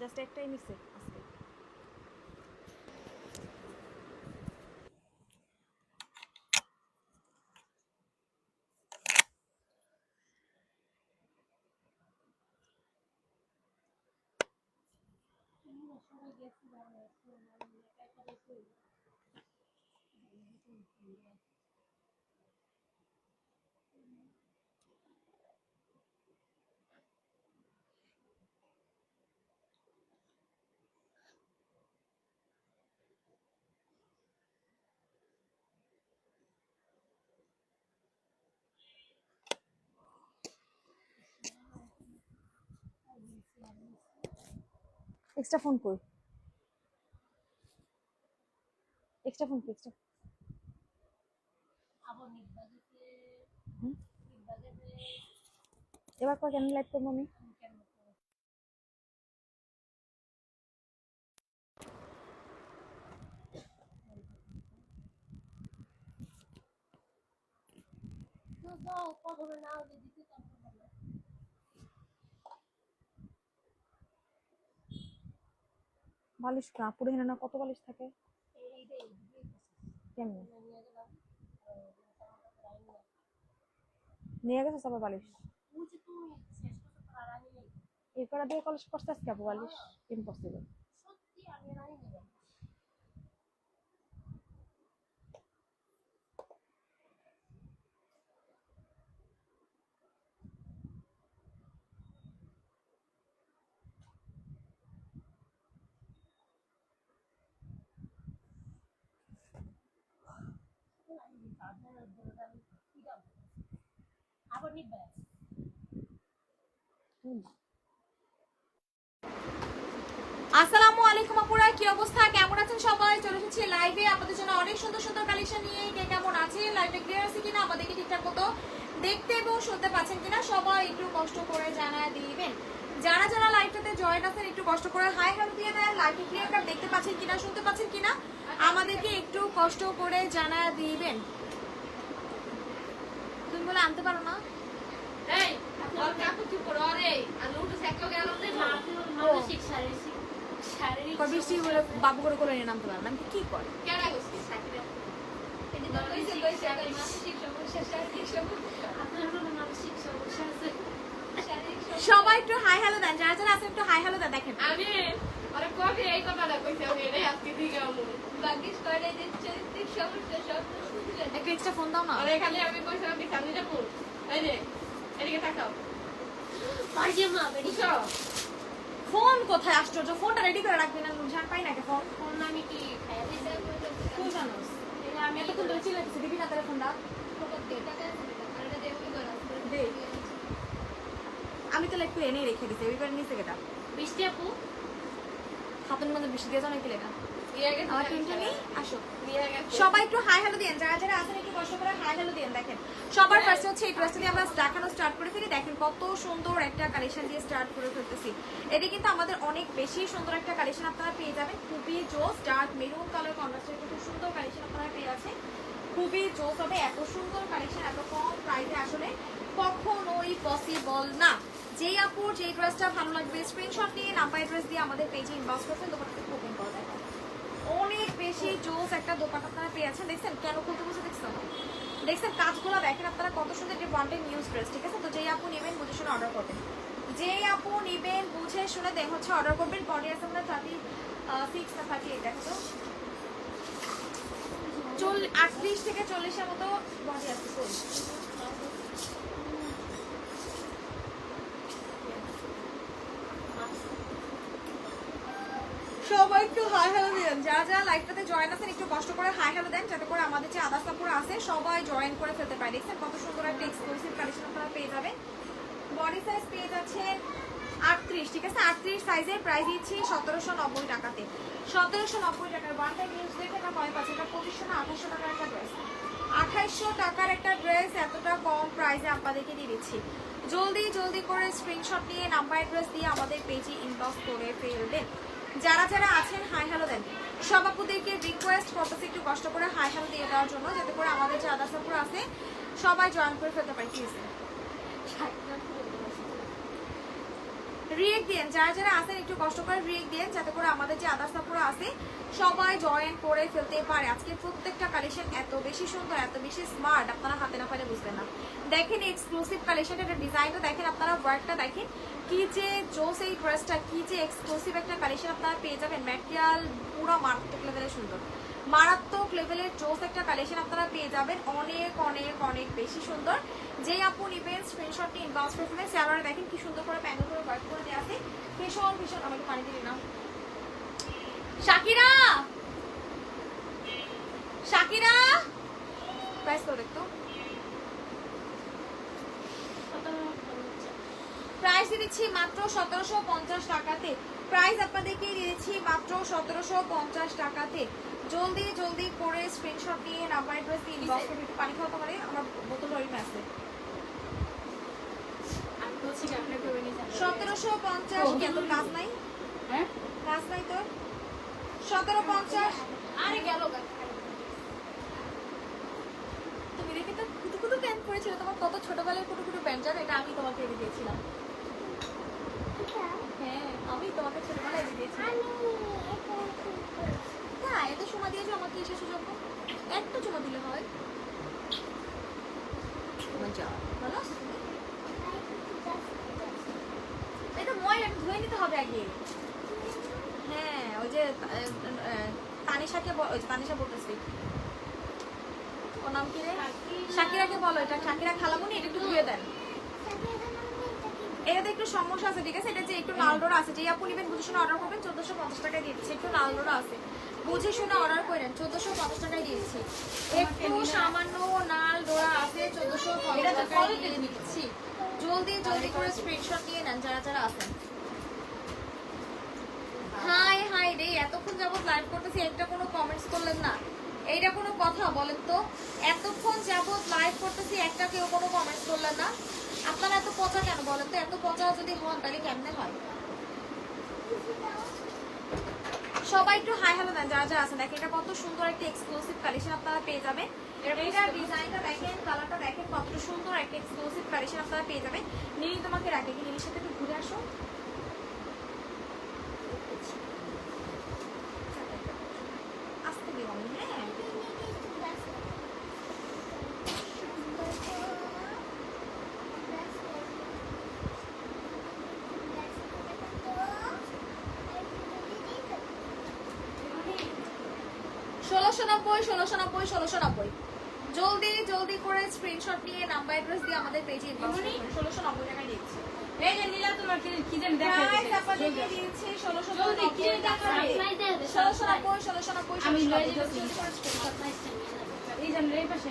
Just একটাই নিছে আজকে। এক্সট্রা ফোন কই? এক্সট্রা ফোন কি এক্সট্রা এবার পর কেন লাইভ করব আমি? বালিশ না পুরো না কত বালিশ থাকে? কেমন? নিয়ে গেছে সবাই বালিশ? এই করা দিয়ে কলেজ করতে আপু বালিশ? ইম্পসিবল আসসালামু আলাইকুম আপুরা। কি অবস্থা? কেমন আছেন সবাই? চলে এসেছি লাইভে আপনাদের জন্য অনেক সুন্দর সুন্দর কালেকশন নিয়ে। কে কেমন আছে? লাইভে ক্লিয়ার আছে কিনা? আমাদেরকে ঠিকঠাক মতো দেখতে এবং শুনতে পাচ্ছেন কিনা? সবাই একটু কষ্ট করে জানায় দিবেন। যারা যারা লাইভটাতে জয়েন আছেন একটু কষ্ট করে হাই হ্যালো দিয়ে দেন। লাইভে ক্লিয়ার দেখতে পাচ্ছেন কিনা শুনতে পাচ্ছেন কিনা? আমাদেরকে একটু কষ্ট করে জানায় দিবেন। বলে আনতে পারো না। এই, বৃষ্টি বলে বাবু করে করে নামতে পারো কি করে? আছে? সবাই একটু হাই হ্যালো দেন যারা যারা আছেন একটু হাই হ্যালো দেন দেখেন। আমি ওরে কবে এই কথাটা কইছে, আমি এটাই আজকে দিকে আমু। কয়টা যে চারিত্রিক সমস্যা, সব। একটু এক্সট্রা ফোন দাও না। ওরে খালি আমি কইছিলাম কি সামনে যাব। এই এদিকে তাকাও। বুঝছ? ফোন কোথায়? আশ্চর্য ফোনটা রেডি করে রাখবি না ঝাড় পাই না কে ফোন ফোন আমি কি? তুই জানোস। আমি এতক্ষণ ধরে চিল্লাইতেছি দিবি না তাহলে ফোনটা। আমি তাহলে একটু এনে রেখে দিছি ওইবার নিচে কেটা? বৃষ্টি আপু? হাতের মধ্যে বেশি দিয়ে জানো কি লেখা আমার টিমটা নেই? আসো। সবাই একটু হাই হ্যালো দেন যারা যারা আছেন একটু কষ্ট করে হাই হ্যালো দেন দেখেন। সবার ফার্স্টে হচ্ছে এই ড্রেসটা দিয়ে আমরা দেখানো স্টার্ট করে ফেলি। দেখেন কত সুন্দর একটা কালেকশন দিয়ে স্টার্ট করে ফেলতেছি। এটা কিন্তু আমাদের অনেক বেশি সুন্দর একটা কালেকশন আপনারা পেয়ে যাবেন। খুবই জোস ডার্ক মেরুন কালার কন্ট্রাস্টের খুব সুন্দর কালেকশন আপনারা পেয়ে যাচ্ছেন। খুবই জোস হবে এত সুন্দর কালেকশন এত কম প্রাইসে আসলে কখনোই পসিবল না। যেই আপুর যেই ড্রেসটা ভালো লাগবে স্ক্রিনশট নিয়ে নাম্বার অ্যাড্রেস দিয়ে আমাদের পেজে ইনবক্স করবেন দোকানটা ওপেন করা যায় অনেক বেশি জোস একটা দোকান আপনারা পেয়েছেন দেখছেন, কেন খুলতে বসে দেখছেন দেখছেন, কাজগুলো দেখেন আপনারা, কত সুন্দর যে ওয়ান্টেড নিউজ ড্রেস ঠিক আছে? তো যেই আপু নেবেন, বুঝে শুনে অর্ডার করবেন। যেই আপু নেবেন, বুঝে শুনে দেখ, হচ্ছে অর্ডার করবেন। পরে আছে আমরা থার্টি সিক্স না থার্টি এইট দেখো চল, আটত্রিশ থেকে চল্লিশের মতো বডি আছে ফুল সবাই একটু হাই হ্যালো দেন। যারা যারা লাইভটাতে জয়েন আছেন, একটু কষ্ট করে হাই হ্যালো দেন, যাতে করে আমাদের যে আদার সাপোর্ট আছে, সবাই জয়েন করে ফেলতে পারে। দেখছেন কত সুন্দর একটা এক্সক্লুসিভ কালেকশন আপনারা পেয়ে যাবেন। বডি সাইজ পেয়ে যাচ্ছেন আটত্রিশ, ঠিক আছে? আটত্রিশ সাইজের প্রাইস দিচ্ছি সতেরোশো নব্বই টাকাতে। সতেরোশো নব্বই টাকার ওয়ান টাইম ইউজ রেট এটা কয় পাচ্ছে। এটা পঁচিশশো না, আঠাশশো টাকার একটা ড্রেস আঠাইশশো টাকার একটা ড্রেস এতটা কম প্রাইসে আপনাদেরকে দিয়ে দিচ্ছি। জলদি জলদি করে স্ক্রিনশট নিয়ে নাম্বার অ্যাড্রেস দিয়ে আমাদের পেজে ইনবক্স করে ফেলবেন। যারা যারা আছেন, হাই হ্যালো দেন। সভাপতিকে রিকোয়েস্ট করতেছি একটু কষ্ট করে হাই হ্যালো দিয়ে দেওয়ার জন্য, যাতে করে আমাদের যে আদার সাপুর আছে, সবাই জয়েন করে ফেলতে পারি রিয়েক্ট দিন যারা যারা আসেন একটু কষ্ট করে রিয়েক্ট দিন যাতে করে আমাদের যে আদার্স আপুরা আছে, সবাই জয়েন করে ফেলতে পারে। আজকে প্রত্যেকটা কালেকশন এত বেশি সুন্দর, এত বেশি স্মার্ট আপনারা হাতে না পারে বুঝবেন না। দেখেন এক্সক্লুসিভ কালেকশন এটা ডিজাইনটা দেখেন আপনারা ওয়ার্কটা দেখেন কি যে জোস এই ড্রেসটা কি যে এক্সক্লুসিভ একটা কালেকশন আপনারা পেয়ে যাবেন। ম্যাটেরিয়াল পুরো মারাত্মক লেভেলের সুন্দর। মারাত্মক লেভেলের জোস একটা কালেকশন আপনারা পেয়ে যাবেন। অনেক অনেক অনেক বেশি সুন্দর। যে আপু নিবেন স্ক্রিনশটটি ইনবাউন্স পারফরমেন্স স্যালারে দেখেন কি সুন্দর করে প্যানেল করে ওয়ার্ক করে দেওয়া আছে। ভীষণ ভীষণ, আমাকে পানি দিলি না শাকিরা! শাকিরা! প্রাইস তো দেখতো। প্রাইস দিচ্ছি মাত্র সতেরোশো পঞ্চাশ টাকাতে। প্রাইস আপনাদেরকে দিয়েছি মাত্র সতেরোশো পঞ্চাশ টাকাতে। জলদি জলদি করে স্ক্রিনশট নিয়ে নাম্বার অ্যাড্রেস দিয়ে ইনবক্স করবে একটু পানি খাওয়া পারে। আমার বোতল ওই আছে করে সতেরোশো পঞ্চাশ কেন? কাজ নাই? হ্যাঁ? কাজ নাই তোর? সতেরো পঞ্চাশ? আরে গেল তুমি দেখে তো কুতু কুতু প্যান্ট পরেছিল। তোমার কত ছোটবেলার কুটু কুটু প্যান্ট জানো? এটা আমি তোমাকে এনে দিয়েছিলাম। হ্যাঁ আমি তোমাকে ছোটবেলায় দিয়েছিলাম হ্যাঁ এত সময় দিয়েছ আমাকে এসে সুযোগ। একটা চুমা দিলে হয়। মজা ভালো এটা ময়লা ধুয়ে নিতে হবে আগে। হ্যাঁ ওই যে তানিশাকে তানিশা বলতেছি। ওর নাম কি রে? শাকিরাকে বলো এটা শাকিরা খালামুনি এটা একটু ধুয়ে দেন। এটাতে একটু সমস্যা আছে ঠিক আছে? এটা যে একটু নালডোরা আছে যে আপু নেবেন বুঝে শুনে অর্ডার করবেন চোদ্দশো পঞ্চাশ টাকায় দিয়ে দিচ্ছি। একটু নালডোরা আছে। বুঝে শুনে অর্ডার করেন চোদ্দশো পঞ্চাশ টাকায় দিয়ে দিচ্ছি। একটু সামান্য নাল ডোরা আছে চোদ্দশো পঞ্চাশ টাকায় দিয়ে দিচ্ছি। জলদি জলদি করে স্ক্রিনশট নিয়ে নেন যারা যারা আছেন। হাই হাই রে এতক্ষণ যাবত লাইভ করতেছি একটা কোনো কমেন্টস করলেন না। এইটা কোনো কথা বলেন তো? এতক্ষণ যাবত লাইভ করতেছি একটা কেউ কোনো কমেন্টস করলেন না। আপনারা এত পচা কেন বলেন তো? এত পচা যদি হন তাহলে কেমনে হয়? সবাই একটু হাই হ্যালো দেন যা যারা আছেন দেখেন এটা কত সুন্দর একটা এক্সক্লুসিভ কালেকশন আপনারা পেয়ে যাবেন। ডিজাইনটা দেখেন কালারটা দেখেন কত সুন্দর একটা এক্সক্লুসিভ কালেকশন আপনারা পেয়ে যাবেন। নীল তোমাকে রাখে নীলের সাথে একটু ঘুরে আসো আসতে দিও আমি হ্যাঁ ষোলোশো নব্বই ষোলোশো নব্বই ষোলোশো নব্বই। জলদি জলদি করে স্ক্রিনশট নিয়ে নাম্বার অ্যাড্রেস দিয়ে আমাদের পেজে ষোলোশো নব্বই টাকায় দিচ্ছি এই যে নীলা তোমার কি কি দেখা প্রাইস ষোলোশো নব্বই টাকায়। সাপ্লাই দেয় দে, ষোলোশো নব্বই ষোলোশো নব্বই আমি ষোলোশো লয়ে নব্বই। যাব। জলদি করে screenshot নিয়ে। এই যেন এই পাশে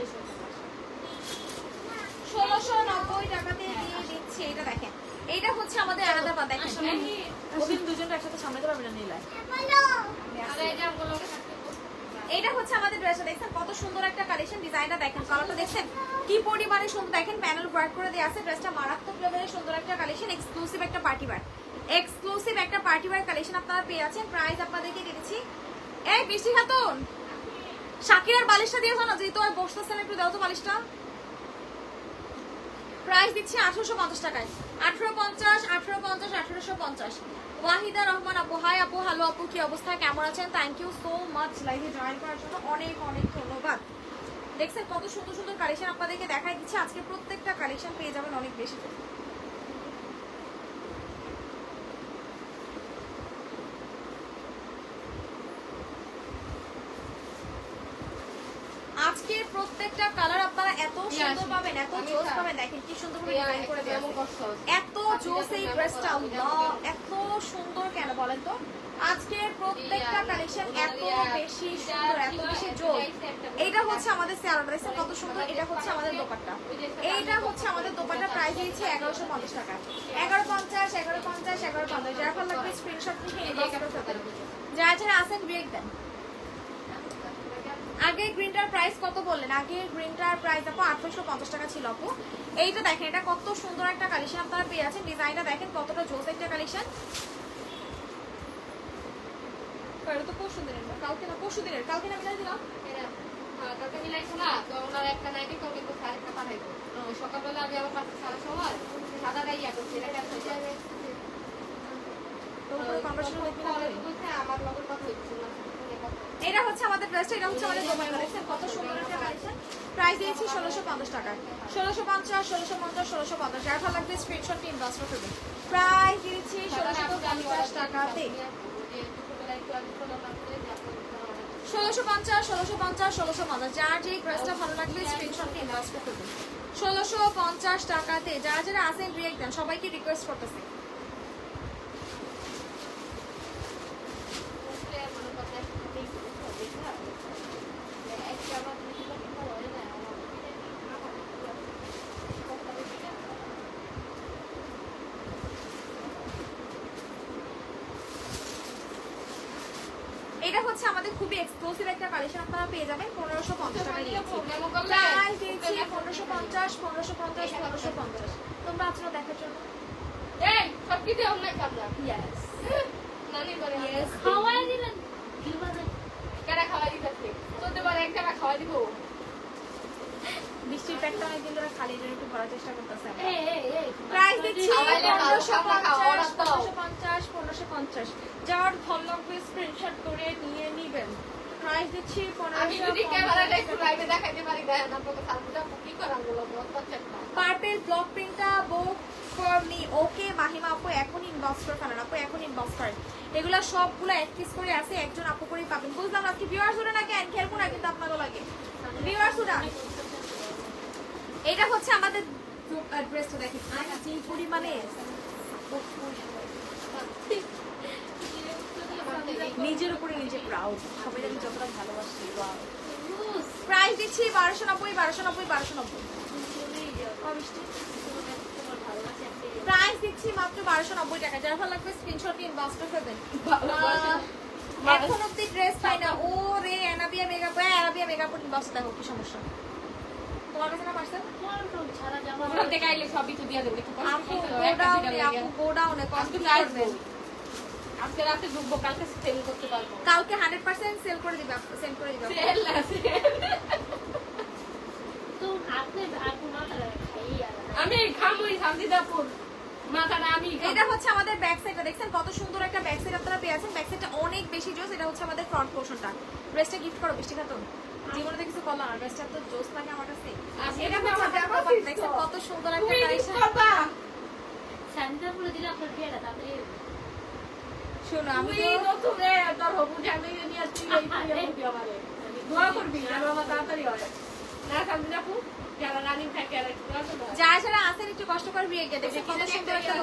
ষোলোশো নব্বই টাকাতে দিয়ে দিচ্ছি এটা দেখেন। এইটা হচ্ছে আমাদের আলাদা পা দেখেন দুজন একসাথে সামলাতে পারবে না নীলায়। এটা হচ্ছে আমাদের ড্রেসটা দেখছেন কত সুন্দর একটা কালেকশন ডিজাইনটা দেখেন। কালারটা দেখছেন কি পরিমাণে সুন্দর। দেখেন প্যানেল ওয়ার্ক করে দেওয়া আছে। ড্রেসটা মারাত্মক লেভেলের সুন্দর একটা কালেকশন এক্সক্লুসিভ একটা পার্টি ওয়্যার এক্সক্লুসিভ একটা পার্টি ওয়্যার কালেকশন আপনারা পেয়ে আছেন। প্রাইস আপনাদেরকে দিয়ে দিচ্ছি। এই বৃষ্টি খাতুন! শাকিরার বালিশটা দিয়েছ না, যেহেতু আর বসতেছেন একটু দাও তো বালিশটা। প্রাইস দিচ্ছি আঠারোশো পঞ্চাশ টাকায়। আঠারো পঞ্চাশ আঠারো পঞ্চাশ, আঠারোশো পঞ্চাশ। ওয়াহিদা রহমান আপু, হাই আপু হ্যালো আপু, কি অবস্থা? কেমন আছেন? থ্যাংক ইউ সো মাচ লাইভে জয়েন করার জন্য অনেক অনেক ধন্যবাদ। দেখছেন কত সুন্দর সুন্দর কালেকশন আপনাদেরকে দেখাই দিচ্ছে। আজকে প্রত্যেকটা কালেকশন পেয়ে যাবেন অনেক বেশি আজকের প্রত্যেকটা কালার আপনারা এত সুন্দর পাবেন এত জোস পাবেন দেখেন কি সুন্দর করে ডিজাইন করে দেওয়া এত জোস এই ড্রেসটা এত সুন্দর কেন বলেন তো আজকের প্রত্যেকটা কালেকশন এত বেশি সুন্দর এত বেশি জোস এইটা হচ্ছে আমাদের স্যালো ড্রেসের কত সুন্দর এটা হচ্ছে আমাদের দোপাট্টা এইটা হচ্ছে আমাদের দোপাট্টা প্রাইস দিয়েছে এগারোশো পঞ্চাশ টাকা এগারো পঞ্চাশ এগারো পঞ্চাশ এগারো পঞ্চাশ যার ফলে লাগবে স্ক্রিনশট ফেলবেন। যারা যারা আসেন ব্রেক দেন আগে গ্রিনটার প্রাইস কত বললেন? আগে গ্রিনটার প্রাইস আপু আঠারোশো পঞ্চাশ টাকা ছিল আপু। এইটা দেখেন এটা কত সুন্দর একটা কালেকশন আপনারা পেয়ে আছেন। ডিজাইনটা দেখেন কতটা জোস একটা কালেকশন এটা তো পরশু দিনের কালকে না পরশু দিনের কালকে না মিলাই দিলাম? কালকে মিলাইছো না তো ওনার একটা নাইটি কালকে তো পাঠাইবো সকালবেলা আমি আবার পাঁচটা সাড়ে ছয় সাদা গাইয়া করছি এটা আমার লগের কথা হচ্ছে না। এটা হচ্ছে আমাদের এটা হচ্ছে আমাদের কালেকশন। কত সুন্দর একটা কালেকশন। প্রাইস দিয়েছি ষোলোশো পঞ্চাশ টাকা ষোলোশো পঞ্চাশ ষোলোশো পঞ্চাশ, ষোলোশো ভালো লাগবে স্ক্রিনশট করবেন প্রাইস দিয়েছি ষোলোশো পঞ্চাশ টাকাতে। ষোলোশো পঞ্চাশ ষোলোশো পঞ্চাশ ষোলোশো পঞ্চাশ। যার যে ড্রেসটা ভালো লাগবে স্ক্রিনশট দেবেন ষোলোশো পঞ্চাশ টাকাতে। যারা যারা আসেন রিয়েক্ট দেন। সবাইকে রিকোয়েস্ট করতেছে এটা হচ্ছে আমাদের খুবই এক্সক্লুসিভ একটা কালেকশন আপনারা পেয়ে যাবেন পনেরোশো পঞ্চাশ টাকা দিয়েছি প্রাইস দিয়েছি পনেরোশো পঞ্চাশ পনেরোশো পঞ্চাশ পনেরোশো পঞ্চাশ তোমরা আছো দেখার জন্য এই সব কিছু অনলাইন কামলা ইয়েস নানি করে Yes. খাওয়াই দিলেন কেডা খাওয়াই দিতেছে চোদ্দ বার এক টাকা খাওয়াই দিব ধরে খালি একটু ভরার চেষ্টা করতেছে। প্রাইস দিচ্ছি পঞ্চাশ পনেরোশো পঞ্চাশ যার ভালো লাগবে স্ক্রিনশট করে নিয়ে নিবেন। প্রাইস দিচ্ছি পার্পেল ব্লক প্রিন্টটা book for me okay Mahima আপু এখন ইনবক্স করে ফেলেন আপু এখন ইনবক্স করেন এগুলা সবগুলো এক পিস করে আছে একজন আপু করেই পাবেন। বুঝলাম আজকে ভিউয়ার্স ওরা নাকি অ্যান খেলব না কিন্তু আপনারও লাগে। ভিউয়ার্স ওরা এটা হচ্ছে আমাদের ড্রেসটা দেখি যে পরিমাণে? নিজের উপরে নিজে প্রাউড সবাই আমি যতটা ভালোবাসি প্রাইস দিচ্ছি বারোশো নব্বই বারোশো নব্বই বারোশো নব্বই। প্রাইস দিচ্ছি মাত্র বারোশো নব্বই টাকা যারা ভালো লাগবে স্ক্রিনশট ইনবক্স করে ফেলবেন এখন অব্দি ড্রেস পাই না। ও রে অ্যানাবিয়া মেগাপ অ্যানাবিয়া মেগাপ ইনবক্স দেখো কি সমস্যা। কালকে হান্ড্রেড পার্সেন্ট সেল করে এটা হচ্ছে আমাদের ব্যাক সাইডটা দেখছেন কত সুন্দর একটা ব্যাক সাইড আপনারা পেয়ে আছেন ব্যাক সাইডটা অনেক বেশি জোস এটা হচ্ছে আমাদের ফ্রন্ট পোর্শনটা ড্রেসটা গিফট করো বৃষ্টি খাতুন জীবনে কিছু করলাম তো জোস লাগে আমার কাছে। দেখছেন কত সুন্দর একটা কালেকশন করবা শোনো আমি তো তোর হবু জানি নিয়ে তুই এই হবি আমারে। দোয়া করবি আমার তাড়াতাড়ি হয়। একটু কষ্ট করে বিয়ে গিয়ে কত সুন্দর একটা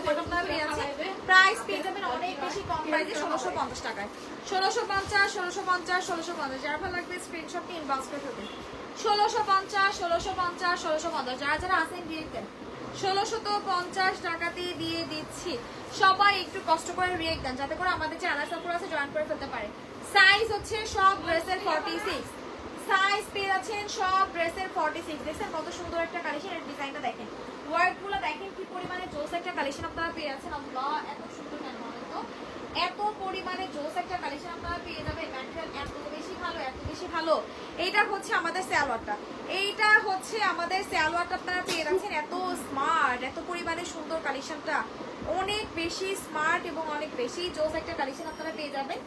প্রাইস পেয়ে যাবেন অনেক বেশি কম প্রাইসে ষোলোশো পঞ্চাশ টাকায়। ষোলোশো পঞ্চাশ ষোলোশো পঞ্চাশ ষোলোশো পঞ্চাশ। যারা ভালো লাগবে স্ক্রিনশট ইনবক্স করে ফেলবেন ষোলোশো পঞ্চাশ ষোলোশো পঞ্চাশ ষোলোশো পঞ্চাশ। যারা যারা আছেন দিয়ে দেন ষোলোশো পঞ্চাশ টাকাতে দিয়ে দিচ্ছি। সবাই একটু কষ্ট করে রিয়েক্ট দেন যাতে করে আমাদের যে আনার সাপুর আছে জয়েন করে ফেলতে পারে। সাইজ হচ্ছে সব ড্রেসের ফর্টি সিক্স সাইজ পেয়ে যাচ্ছেন সব ড্রেসের ফর্টি সিক্স দেখছেন কত সুন্দর একটা কালেকশন এর ডিজাইনটা দেখেন। ওয়ার্কগুলো দেখেন কি পরিমাণে জোস একটা কালেকশন আপনারা পেয়ে যাচ্ছেন। আল্লাহ, এত সুন্দর কেন এত পরিমাণে জোস একটা কালেকশন আপনারা পেয়ে যাবেন। ম্যাটেরিয়াল এত বেশি ভালো, এত বেশি ভালো। এইটা হচ্ছে আমাদের স্যালোয়ারটা এইটা হচ্ছে আমাদের স্যালোয়ারটা আপনারা পেয়ে যাচ্ছেন। এত স্মার্ট এত পরিমাণে সুন্দর কালেকশনটা অনেক বেশি স্মার্ট এবং অনেক বেশি জোস একটা কালেকশন আপনারা পেয়ে যাবেন।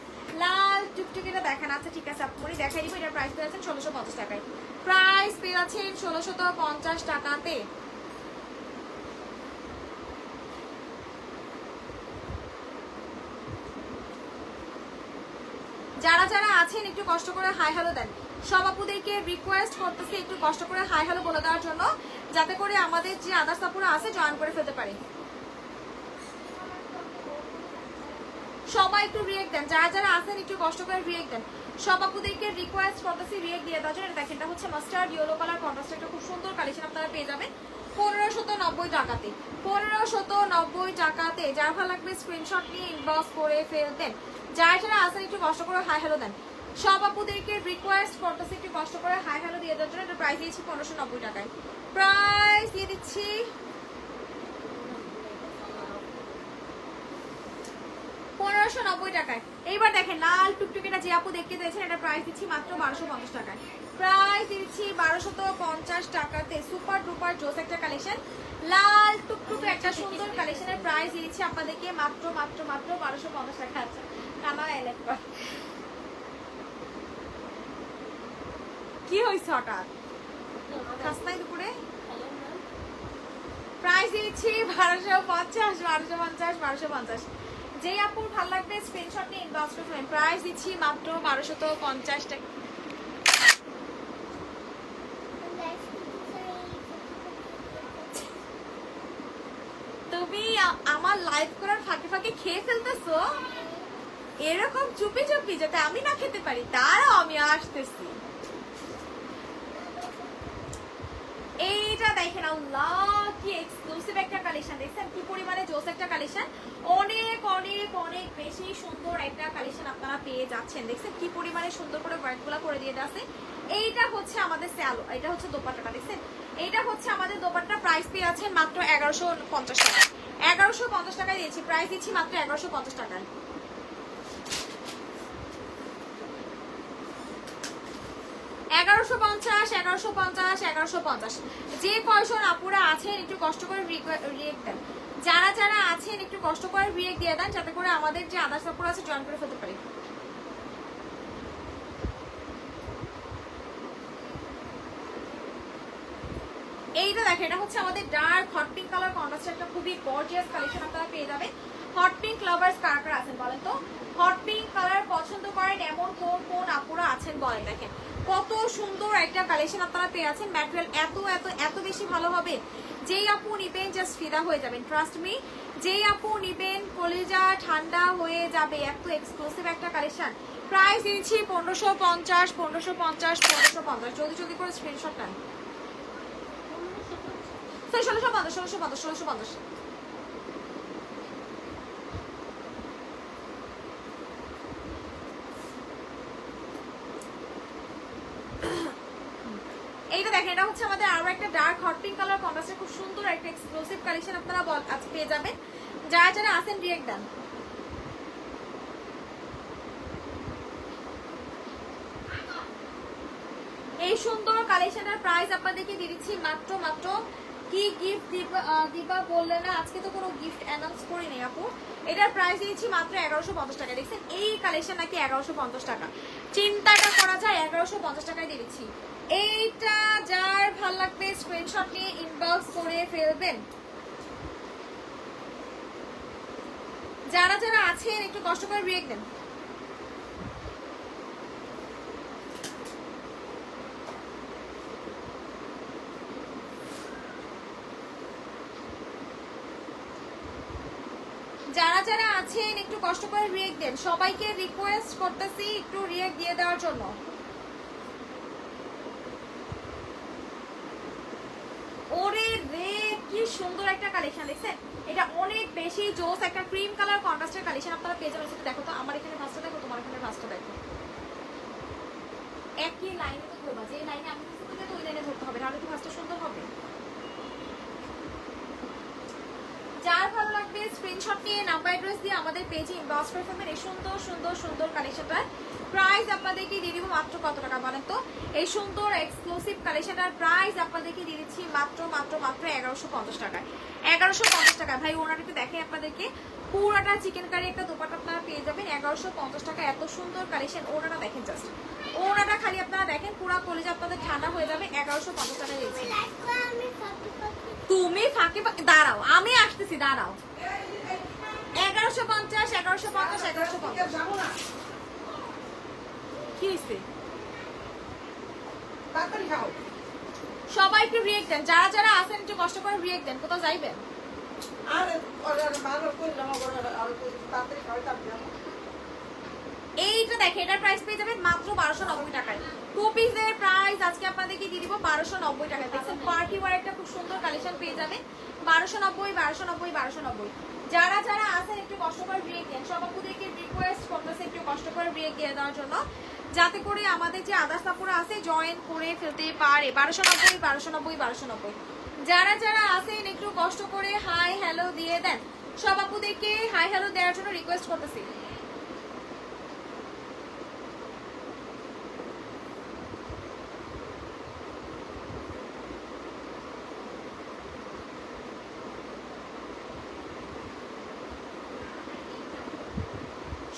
লাল টুকটুকিটা দেখেন। আচ্ছা ঠিক আছে আপনি দেখাই দিব এটার প্রাইস পেয়ে যাচ্ছেন ষোলোশো পঞ্চাশ টাকায়। প্রাইস পেয়ে যাচ্ছেন ষোলোশো পঞ্চাশ টাকাতে। যারা যারা আছেন, একটু কষ্ট করে হাই হ্যালো দেন। সব আপুদেরকে রিকোয়েস্ট করতেছি, একটু কষ্ট করে হাই হ্যালো বলে দেওয়ার জন্য, যাতে করে আমাদের যে আদার্স আপুরা আছে জয়েন করে ফেলতে পারে। সবাই একটু রিয়েক্ট দেন। যারা যারা আছেন, একটু কষ্ট করে রিয়েক্ট দেন। সব আপুদেরকে রিকোয়েস্ট করতেছি রিয়েক্ট দিয়ে দেওয়ার জন্য। দেখেন, এটা হচ্ছে মাস্টার্ড ইয়েলো কালার কন্ট্রাস্ট একটা খুব সুন্দর কালেকশন আপনারা পেয়ে যাবেন। পনেরো শত নব্বই টাকাতে। পনেরো শত নব্বই টাকাতে যার ভালো লাগবে স্ক্রিনশট নিয়ে ইনবক্স করে ফেলতেন যারা যারা আছেন, একটু কষ্ট করে হাই হ্যালো দেন। সব আপুদেরকে রিকোয়েস্ট করতেছি, একটু কষ্ট করে হাই হ্যালো দিয়ে দেওয়ার জন্য। এটা প্রাইস দিয়েছি পনেরোশো নব্বই টাকায়। প্রাইস দিয়ে দিচ্ছি পনেরোশো নব্বই টাকায়। এইবার দেখেন, লাল টুকটুকিটা যে আপু দেখতে দিয়েছেন, এটা প্রাইস দিচ্ছি মাত্র বারোশো পঞ্চাশ টাকায়। প্রাইস দিচ্ছি বারোশত পঞ্চাশ টাকাতে সুপার ডুপার জোস একটা কালেকশন লাল টুকটুকে একটা সুন্দর কালেকশনের প্রাইস দিচ্ছি আপনাদেরকে মাত্র মাত্র মাত্র বারোশো পঞ্চাশ টাকা আছে। কানা এলেট কি হয়েছে হঠাৎ? খাস দুপুরে? প্রাইস দিচ্ছি বারোশো পঞ্চাশ বারোশো পঞ্চাশ বারোশো পঞ্চাশ। যেই আপুর ভালো লাগবে স্ক্রিনশট নিয়ে ইনবক্স করবেন প্রাইস দিচ্ছি মাত্র বারোশত পঞ্চাশ টাকা। তুমি আমার লাইভ করার ফাঁকে ফাঁকে খেয়ে ফেলতেছো? এরকম চুপি চুপি যাতে আমি না খেতে পারি, তারও আমি আসতেছি। এইটা দেখেন, আল্লাহ এক্সক্লুসিভ একটা কালেকশন দেখছেন, কি পরিমাণে জোস একটা কালেকশন অনেক অনেক অনেক বেশি সুন্দর একটা কালেকশন আপনারা পেয়ে যাচ্ছেন। দেখছেন, কি পরিমাণে সুন্দর করে ওয়ার্কগুলো করে দিয়ে আছে এইটা হচ্ছে আমাদের স্যালো এটা হচ্ছে দোপাট্টাটা, দেখছেন? এইটা হচ্ছে আমাদের দোপাট্টা প্রাইস পেয়ে আছেন মাত্র এগারোশো পঞ্চাশ টাকা এগারোশো পঞ্চাশ টাকায় দিয়েছি প্রাইস দিচ্ছি মাত্র এগারোশো পঞ্চাশ টাকায়। এগারোশো পঞ্চাশ এগারোশো পঞ্চাশ এগারোশো পঞ্চাশ। যে কয়জন আপুরা আছেন একটু কষ্ট করে রিয়েক্ট দেন। যারা যারা আছেন একটু কষ্ট করে রিয়েক্ট দিয়ে দেন, যাতে করে আমাদের যে আদার্স আপুরা আছে জয়েন করে ফেলতে পারি। এইটা দেখেন, এটা হচ্ছে আমাদের dark hot pink colour contrast খুবই গর্জিয়াস কালেকশন আপনারা পেয়ে যাবেন। হট পিঙ্ক লাভার্স কার কার আছেন বলেন তো? হট পিঙ্ক কালার পছন্দ করেন এমন কোন কোন আপুরা আছেন বলেন দেখেন। কত সুন্দর একটা কালেকশন আপনারা পেয়ে আছেন। ম্যাটেরিয়াল এত এত এত বেশি ভালো হবে। যেই আপু নিবেন জাস্ট ফিদা হয়ে যাবেন। ট্রাস্ট মি যেই আপু নিবেন কলিজা ঠান্ডা হয়ে যাবে। এত এক্সক্লুসিভ একটা কালেকশন প্রাইস দিচ্ছি পনেরোশো পঞ্চাশ পনেরোশো পঞ্চাশ পনেরোশো পঞ্চাশ। জলদি জলদি করে স্ক্রিনশট নেন। ষোলোশো পঞ্চাশ ষোলোশো পঞ্চাশ ষোলোশো পঞ্চাশ এইটা দেখেন এটা হচ্ছে আমাদের আরও একটা ডার্ক হট পিঙ্ক কালার কন্ট্রাস্টে খুব সুন্দর একটা এক্সক্লুসিভ কালেকশন আপনারা আজ পেয়ে যাবেন। যারা যারা আসেন রিয়েক্ট দেন এই সুন্দর কালেকশনের প্রাইস আপনাদেরকে দিয়ে দিচ্ছি মাত্র মাত্র। কি গিফট দিবা বললে না, আজকে তো কোনো গিফট অ্যানাউন্স করিনি আপু। এটার প্রাইস দিয়েছি মাত্র এগারোশো পঞ্চাশ টাকা, দেখছেন? এই কালেকশন নাকি এগারোশো পঞ্চাশ টাকা। চিন্তাটা করা যায়, এগারোশো পঞ্চাশ টাকায় দিয়ে দিচ্ছি। এইটা যার ভালো লাগবে স্ক্রিনশট নিয়ে ইনবক্স করে ফেলবেন। যারা যারা আছেন, একটু কষ্ট করে রিয়েক্ট দেন যারা যারা আছেন, একটু কষ্ট করে রিয়েক্ট দেন সবাইকে রিকোয়েস্ট করতেছি একটু রিয়েক্ট দিয়ে দেওয়ার জন্য ওরে রে কি সুন্দর একটা কালেকশন দেখছেন? এটা অনেক বেশি জোস একটা ক্রিম কালার কন্ট্রাস্টের কালেকশন আপনারা পেয়ে যাবেন। দেখো তো, আমার এখানে ফার্স্টটা দেখো, তোমার এখানে ফার্স্টটা দেখো। একই লাইনে তো ধরবা, যে লাইনে আমি থেকে তো ওই লাইনে ধরতে হবে, নাহলে তো ফার্স্টটা সুন্দর হবে। যার ভালো লাগবে স্ক্রিনশট নিয়ে নাম্বার অ্যাড্রেস দিয়ে আমাদের পেজে ইনবক্স করে ফেলবেন। এই সুন্দর সুন্দর সুন্দর কালেকশনটার প্রাইস আপনাদেরকে দিয়ে দিব মাত্র কত টাকা বলেন তো? এই সুন্দর এক্সক্লুসিভ কালেকশনটার প্রাইস আপনাদেরকে দিয়ে দিচ্ছি মাত্র মাত্র মাত্র এগারোশো পঞ্চাশ টাকায়। এগারোশো পঞ্চাশ টাকা। ভাই ওনার একটু দেখে আপনাদেরকে, পুরাটা চিকেন কারি একটা দোপাটা আপনারা পেয়ে যাবেন এগারোশো পঞ্চাশ টাকা। এত সুন্দর কালেকশন ওনারা দেখেন জাস্ট ওনাটা খালি আপনারা দেখেন, পুরা কলেজে আপনাদের ঠান্ডা হয়ে যাবে এগারোশো পঞ্চাশ টাকা দিয়েছি। তুমি ফাঁকে ফাঁকে দাঁড়াও, আমি আসতেছি, দাঁড়াও। এগারোশো পঞ্চাশ এগারোশো পঞ্চাশ এগারোশো পঞ্চাশ। কি সবাই একটু রিয়েক্ট দেন যারা যারা আছেন একটু কষ্ট করে রিয়েক্ট দেন কোথাও যাইবেন? এইটা দেখে এটার প্রাইস পেয়ে যাবেন মাত্র বারোশো নব্বই টাকায়। টু পিসের প্রাইস আজকে আপনাদেরকে দিয়ে দিব বারোশো নব্বই টাকায়। দেখছেন পার্টি ওয়ার একটা খুব সুন্দর কালেকশন পেয়ে যাবেন। বারোশো নব্বই বারোশো নব্বই বারোশো নব্বই। যারা যারা আছেন একটু কষ্ট করে ব্রেক দেন সবাইকে রিকোয়েস্ট করতেছে একটু কষ্ট করে ব্রেক দিয়ে দেওয়ার জন্য। যাতে করে আমাদের যে আদার্স কাপড় আছে জয়েন করে ফেলতে পারে। বারোশো নব্বই বারোশো নব্বই বারোশো নব্বই। যারা যারা আসেন একটু কষ্ট করে হাই হ্যালো দিয়ে দেন। সব আপুদেরকে হাই হ্যালো দেওয়ার জন্য রিকোয়েস্ট করতেছি।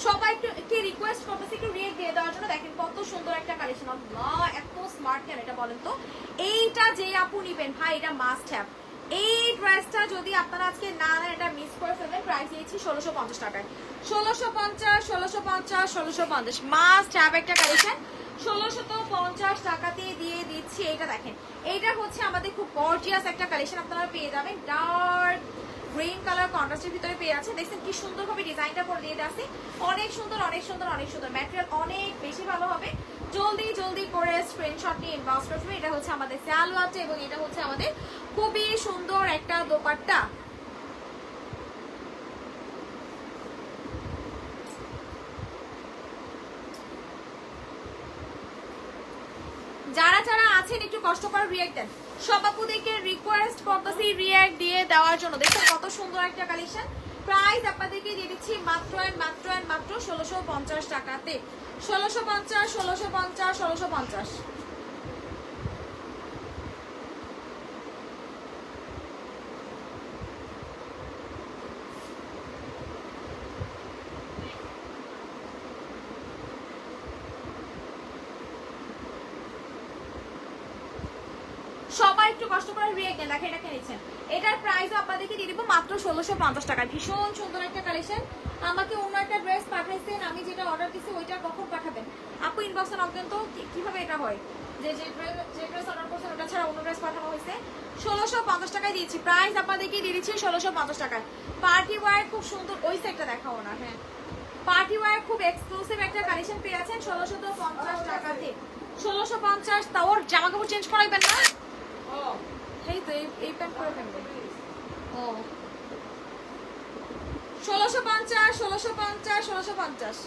সবাই একটু একটু রিকোয়েস্ট করতেছি একটু রিয়েক্ট দিয়ে দেওয়ার জন্য দেখেন কত সুন্দর একটা কালেকশন আল্লাহ এত স্মার্ট কেন এটা বলেন তো? এইটা যে আপু নিবেন, ভাই, এটা মাস্ট হ্যাভ এই ড্রেসটা যদি আপনারা আজকে না নেন, এটা মিস করে ফেলবেন। প্রাইস দিয়েছি ষোলোশো পঞ্চাশ টাকায়। ষোলোশো পঞ্চাশ ষোলোশো পঞ্চাশ ষোলোশো পঞ্চাশ। মাস্ট হ্যাভ একটা কালেকশন ষোলোশো তো পঞ্চাশ টাকাতে দিয়ে দিচ্ছি। এইটা দেখেন। এইটা হচ্ছে আমাদের খুব গর্জিয়াস একটা কালেকশন আপনারা পেয়ে যাবেন। ডার্ক গ্রিন কালার কন্ট্রাস্টের ভিতরে পেয়ে আছে। দেখছেন কি সুন্দরভাবে ডিজাইনটা করে দিয়ে আছে অনেক সুন্দর অনেক সুন্দর অনেক সুন্দর। ম্যাটেরিয়াল অনেক বেশি ভালো হবে। জলদি জলদি করে স্ক্রিনশট নিয়ে ইনবক্স করবে এটা হচ্ছে আমাদের স্যালোয়ারটা এবং এটা হচ্ছে আমাদের খুবই সুন্দর একটা দোপাট্টা যারা যারা আছেন একটু কষ্ট করে রিয়াক্ট দেন। সব আপুদেরকে রিকোয়েস্ট করতেছি রিয়াক্ট দিয়ে দেওয়ার জন্য। দেখুন কত সুন্দর একটা কালেকশন প্রাইস আপনাদেরকে দিয়ে দিচ্ছি মাত্র অ্যান্ড মাত্র অ্যান্ড মাত্র ষোলোশো পঞ্চাশ টাকাতে। ষোলোশো পঞ্চাশ ষোলোশো পঞ্চাশ ষোলোশো পঞ্চাশ সবাই একটু কষ্ট করে রিয়েক্ট দেন দেখেন এটা কিনেছেন এটার আপনাদেরকে দিয়ে দিব মাত্র ষোলোশো পঞ্চাশ টাকায়। ভীষণ সুন্দর একটা কালেকশন। আমাকে অন্য একটা ড্রেস পাঠাইছেন আমি যেটা অর্ডার দিচ্ছি ওইটা কখন পাঠাবেন? আপু ইনবক্সে নকদেন তো কীভাবে এটা হয়? যে যে ড্রেস যে ড্রেস অর্ডার করছেন ওটা ছাড়া অন্য ড্রেস পাঠানো হয়েছে। ষোলোশো পঞ্চাশ টাকায় দিয়েছি। প্রাইস আপনাদেরকে দিয়ে দিচ্ছি ষোলোশো পঞ্চাশ টাকায়। পার্টি ওয়ার খুব সুন্দর ওই সেটটা দেখাও না হ্যাঁ। পার্টি ওয়ার খুব এক্সক্লুসিভ একটা কালেকশন পেয়ে আছেন ষোলোশো তো পঞ্চাশ টাকাতে। ষোলোশো পঞ্চাশ তা ওর জামা কাপড় চেঞ্জ করাইবেন না? এই তো এই- প্যান্ট পরে ফেলবে। ও ষোলোশো পঞ্চাশ ষোলোশো পঞ্চাশ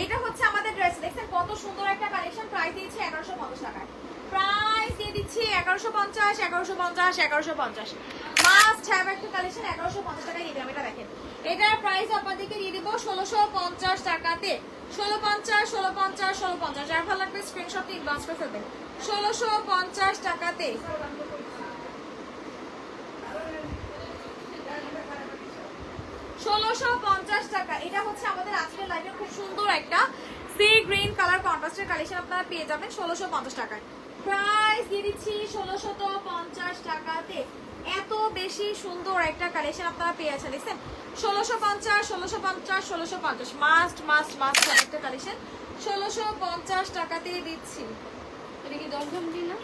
এইটা হচ্ছে আমাদের ড্রেস দেখছেন কত সুন্দর একটা কালেকশন প্রাইস দিয়েছি এগারোশো পঞ্চাশ টাকায়। প্রাইস দিয়ে দিচ্ছি এগারোশো পঞ্চাশ এগারোশো পঞ্চাশ এগারোশো পঞ্চাশ। মাস্ট হ্যাভ একটা কালেকশন এগারোশো পঞ্চাশ টাকায় দিয়ে দিলাম। এটা দেখেন এটার প্রাইস আপনাদেরকে দিয়ে দিব ষোলোশো পঞ্চাশ টাকাতে। ষোলো পঞ্চাশ ষোলো পঞ্চাশ ষোলো পঞ্চাশ। যার ভালো লাগবে স্ক্রিনশট ইনবক্স করে ফেলবেন। ষোলোশো পঞ্চাশ টাকাতে। ষোলোশো পঞ্চাশ টাকা। এটা হচ্ছে আমাদের আজকের লাইভের খুব সুন্দর একটা সি গ্রিন কালার কন্ট্রাস্টের কালেকশন আপনারা পেয়ে যাবেন ষোলোশো পঞ্চাশ টাকায়। প্রাইস দিয়ে দিচ্ছি ষোলোশত পঞ্চাশ টাকাতে। এত বেশি সুন্দর একটা কালেকশন আপনারা পেয়েছেন দেখছেন? ষোলোশো পঞ্চাশ ষোলোশো পঞ্চাশ ষোলোশো পঞ্চাশ। মাস্ট মাস্ট মাস্ট একটা কালেকশন ষোলোশো পঞ্চাশ টাকাতে দিচ্ছি। এটা কি দশজন দিন না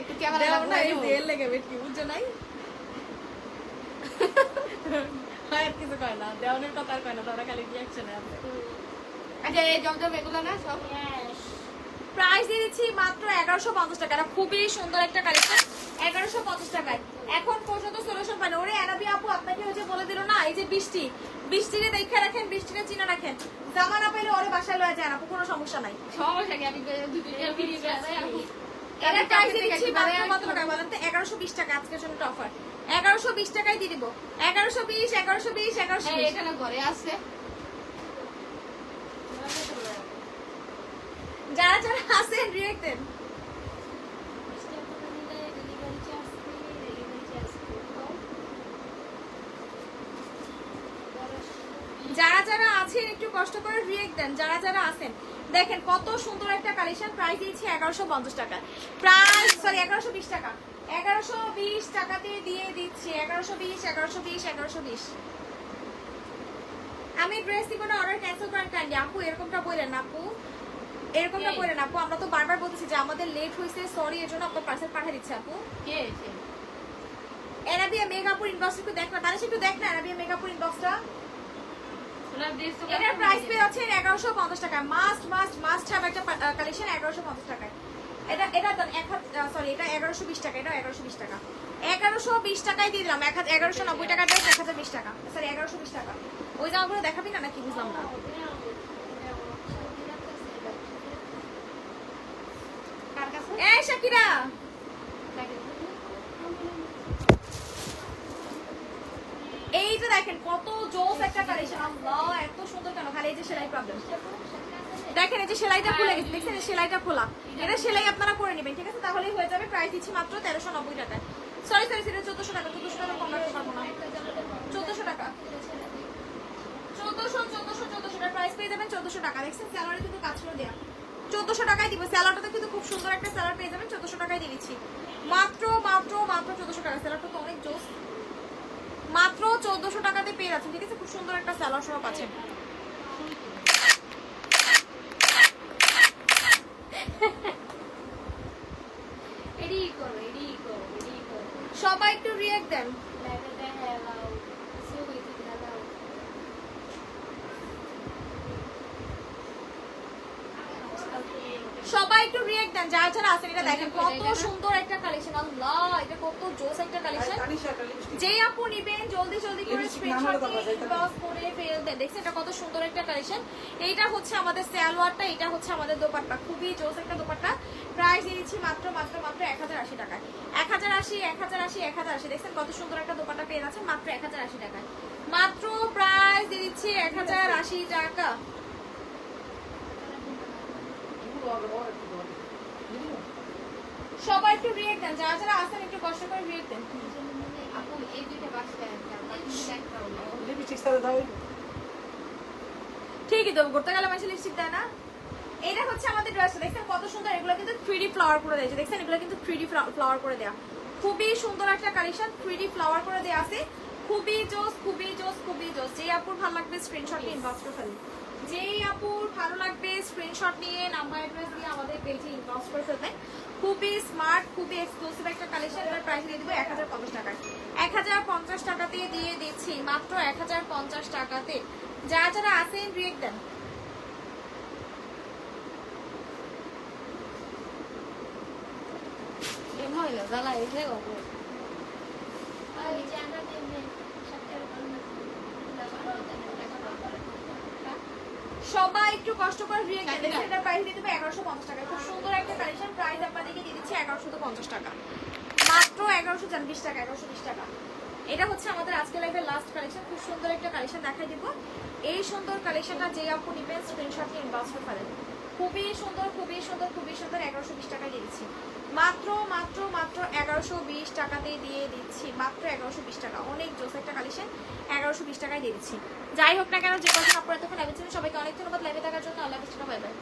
একটু ক্যামেরা দেও না, এই লাগবে লেগে বেটকি, বুঝছ নাই? আর কিছু কয় না, দেওয়ানের কথা আর কয় না, তারা খালি reaction আছে। আচ্ছা এই জমজম এগুলো না সব? প্রাইস দিয়ে দিচ্ছি মাত্র এগারোশো পঞ্চাশ টাকা। খুবই সুন্দর একটা কালেকশন এগারোশো পঞ্চাশ টাকায়। এখন পর্যন্ত সলিউশন পাই ওরে অ্যানাবি আপু আপনাকে হচ্ছে বলে দিল না এই যে বৃষ্টি। বৃষ্টিরে দেখে রাখেন বৃষ্টিরে চিনে রাখেন। জামা না ওরে বাসায় লয়ে যায় আপু কোনো সমস্যা নাই। সমস্যা কি? আমি এগারোশো বিশ টাকা আজকের জন্য অফার এগারোশো বিশ টাকায় দিয়ে দিব। এগারোশো বিশ এগারোশো বিশ এগারোশো এখানে ঘরে আছে। যারা যারা আছেন রিয়েক্ট দেন। যারা যারা আছেন একটু কষ্ট করে রিয়েক্ট দেন। যারা যারা আছেন দেখেন কত সুন্দর একটা কালেকশন প্রাইস দিয়েছি এগারোশো পঞ্চাশ টাকা প্রাইস সরি এগারোশো বিশ টাকা। এগারোশো বিশ টাকাতে দিয়ে দিচ্ছি। এগারোশো বিশ এগারোশো বিশ এগারোশো বিশ। আমি ড্রেস দিব না অর্ডার ক্যান্সেল করেন কাইন্ডলি আপু এরকমটা বললেন আপু। এরকমটা বললেন আপু। আমরা তো বারবার বলতেছি যে আমাদের লেট হয়েছে সরি এর জন্য আপনার পার্সেল পাঠিয়ে দিচ্ছে আপু। কে এরাবিয়া মেগাপুর ইনবক্স একটু দেখ না। একটু দেখ না এরাবিয়া মেগাপুর ইনবক্সটা এটার প্রাইস পেয়ে যাচ্ছে এগারোশো পঞ্চাশ টাকা মাস্ট মাস্ট মাস্ট হ্যাভ একটা কালেকশন এগারোশো পঞ্চাশ টাকায়। এটা এটা সরি এটা এগারোশো বিশ টাকা, এটা এগারোশো বিশ টাকা। এগারোশো বিশ টাকায় দিলাম, এক হাজার নব্বই টাকা এক হাজার বিশ টাকা। সরি এগারোশো বিশ টাকা। ওই জামাগুলো দেখাবি নাকি? বুঝলাম না। এই এইটা দেখেন, কত জোস একটা কালেকশন আল্লাহ, এত সুন্দর কেন? খালি এই যে সেলাই প্রবলেম দেখেন এই যে সেলাইটা খুলে গেছে দেখছেন সেলাইটা খোলা? এটা সেলাই আপনারা করে নেবেন ঠিক আছে? তাহলেই হয়ে যাবে প্রাইস দিচ্ছি মাত্র তেরোশো নব্বই টাকায় সরি সরি সেটা চোদ্দশো টাকা চোদ্দশো টাকা কম রাখতে পারব না। চোদ্দশো টাকা। চোদ্দশো চোদ্দশো চোদ্দশো টাকা প্রাইস পেয়ে যাবেন চোদ্দশো টাকা। দেখছেন স্যালারি কিন্তু করে দেওয়া চোদ্দশো টাকায় দিব স্যালাডটা কিন্তু খুব সুন্দর একটা স্যালাড পেয়ে যাবেন চোদ্দশো টাকায় দিয়ে দিচ্ছি। মাত্র মাত্র মাত্র চোদ্দশো টাকা। স্যালাডটা তো অনেক জোস। মাত্র চোদ্দশো টাকাতে পেয়ে যাচ্ছেন ঠিক আছে? খুব সুন্দর একটা স্যালাড সহ পাচ্ছেন এডি করো এডি করো এডি করো সবাই একটু রিয়েক্ট দেন। সবাই একটু রিয়েক্ট দেন যারা যারা আছেন এটা দেখেন কত সুন্দর একটা কালেকশন আল্লাহ এটা কত জোস একটা কালেকশন যেই আপু নিবেন জলদি জলদি করে স্ক্রিনশট? ইনবক্স দেখছেন এটা কত সুন্দর একটা কালেকশন এইটা হচ্ছে আমাদের সালোয়ারটা এটা হচ্ছে আমাদের দোপাট্টা। খুবই জোস একটা দোপাট্টা। প্রাইস দিয়ে দিচ্ছি মাত্র মাত্র মাত্র এক হাজার আশি টাকায়। এক হাজার আশি এক হাজার আশি এক হাজার আশি। দেখছেন কত সুন্দর একটা দোপাট্টা পেয়ে যাচ্ছেন মাত্র এক হাজার আশি টাকায়। মাত্র প্রাইস দিচ্ছি এক হাজার আশি টাকা? সবাই একটু রিয়েক্ট দেন যারা যারা আসেন একটু কষ্ট করে রিয়েক্ট দেন আপু এই দুইটা বাসায় আছে আমার কিন্তু একটাও নেই লিপস্টিক সাথে দাও ঠিকই তো করতে গেলে মানুষ লিপস্টিক দেয় না। এটা হচ্ছে আমাদের ড্রেসটা দেখছেন কত সুন্দর? এগুলো কিন্তু থ্রি ফ্লাওয়ার করে দিয়েছে দেখছেন, এগুলো কিন্তু থ্রি ফ্লাওয়ার করে দেওয়া খুবই সুন্দর একটা কালেকশন থ্রি ফ্লাওয়ার করে দেওয়া আছে। খুবই জোস খুবই জোস খুবই জোস। যেই আপুর ভালো লাগবে স্ক্রিনশট নিয়ে ইনবক্স করে ফেলুন। যেই আপুর ভালো লাগবে স্ক্রিনশট নিয়ে নাম্বার অ্যাড্রেস দিয়ে আমাদের পেজে ইনবক্স করে ফেলবেন। খুবই স্মার্ট খুবই এক্সক্লুসিভ একটা কালেকশন এটার প্রাইস দিয়ে দিব এক হাজার পঞ্চাশ টাকায়। টাকাতে দিয়ে দিচ্ছি মাত্র এক হাজার পঞ্চাশ টাকাতে। যারা যারা আছেন রিয়েক্ট দেন। যে সবাই একটু কষ্ট করে রিয়েক্ট এটার প্রাইস দিয়ে দেবো এগারোশো পঞ্চাশ টাকা। খুব সুন্দর একটা কালেকশন প্রাইস আপনাদেরকে দিয়ে দিচ্ছি এগারোশো পঞ্চাশ টাকা। মাত্র এগারোশো চান বিশ টাকা এগারোশো বিশ টাকা। এটা হচ্ছে আমাদের আজকে লাইফের লাস্ট কালেকশন খুব সুন্দর একটা কালেকশন দেখাই দিব। এই সুন্দর কালেকশনটা যে আপু নিবেন স্ক্রিনশট নিয়ে ইনবক্স করে খুবই সুন্দর খুবই সুন্দর খুবই সুন্দর এগারোশো বিশ টাকা দিয়ে দিচ্ছি। মাত্র মাত্র মাত্র এগারোশো বিশ টাকাতে দিয়ে দিচ্ছি। মাত্র এগারোশো বিশ টাকা। অনেক জোস একটা কালেকশন এগারোশো বিশ টাকায় দিয়ে দিচ্ছি। যাই হোক না কেন, যে কজন আপনারা তখন লাইভে সবাইকে অনেক ধন্যবাদ। লাইভে থাকার জন্য আল্লাহ বাই বাই